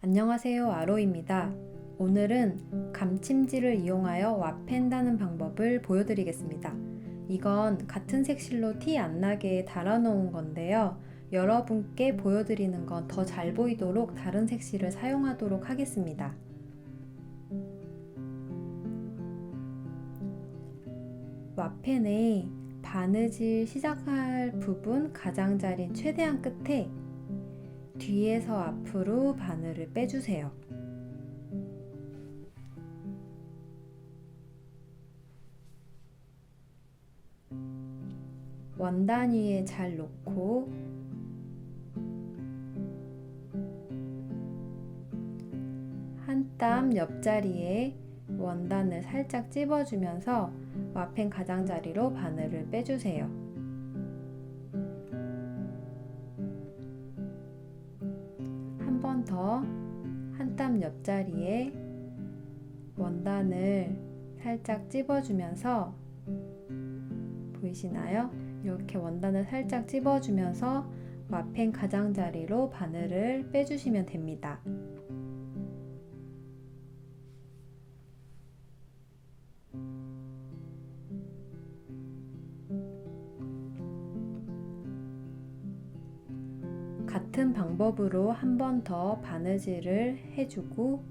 안녕하세요. 아로입니다. 오늘은 감침질을 이용하여 와펜다는 방법을 보여드리겠습니다. 이건 같은 색실로 티 안 나게 달아놓은 건데요. 여러분께 보여드리는 건 더 잘 보이도록 다른 색실을 사용하도록 하겠습니다. 와펜의 바느질 시작할 부분 가장자리 최대한 끝에 뒤에서 앞으로 바늘을 빼주세요. 원단 위에 잘 놓고 한 땀 옆자리에 원단을 살짝 찝어주면서 와펜 가장자리로 바늘을 빼주세요. 번 더 한 땀 옆자리에 원단을 살짝 찝어주면서 보이시나요? 이렇게 원단을 살짝 찝어주면서 와펜 가장자리로 바늘을 빼주시면 됩니다. 같은 방법으로 한 번 더 바느질을 해주고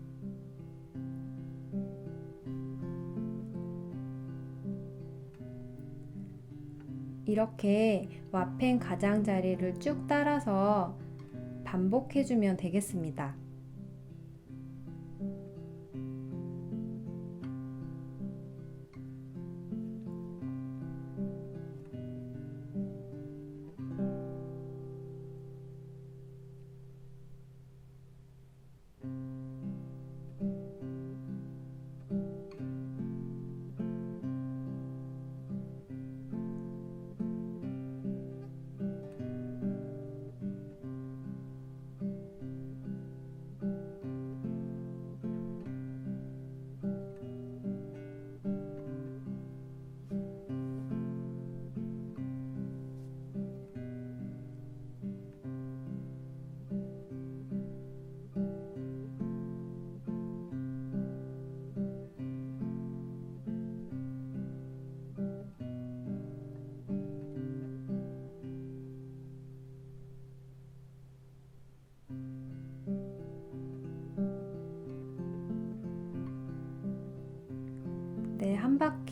이렇게 와펜 가장자리를 쭉 따라서 반복해주면 되겠습니다.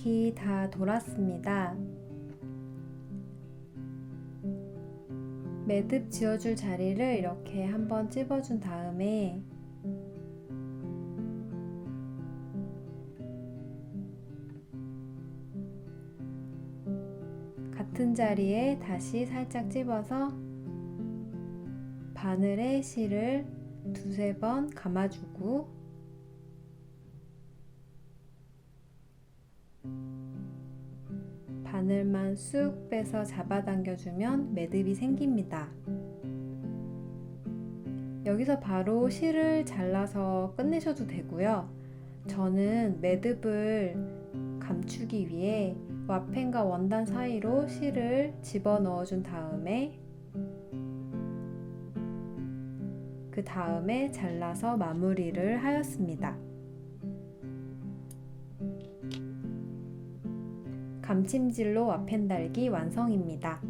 바퀴 다 돌았습니다. 매듭 지어줄 자리를 이렇게 한번 찝어준 다음에 같은 자리에 다시 살짝 찝어서 바늘에 실을 두세 번 감아주고 바늘만 쑥 빼서 잡아당겨주면 매듭이 생깁니다. 여기서 바로 실을 잘라서 끝내셔도 되고요. 저는 매듭을 감추기 위해 와펜과 원단 사이로 실을 집어 넣어준 다음에 그 다음에 잘라서 마무리를 하였습니다. 감침질로 와펜 달기 완성입니다.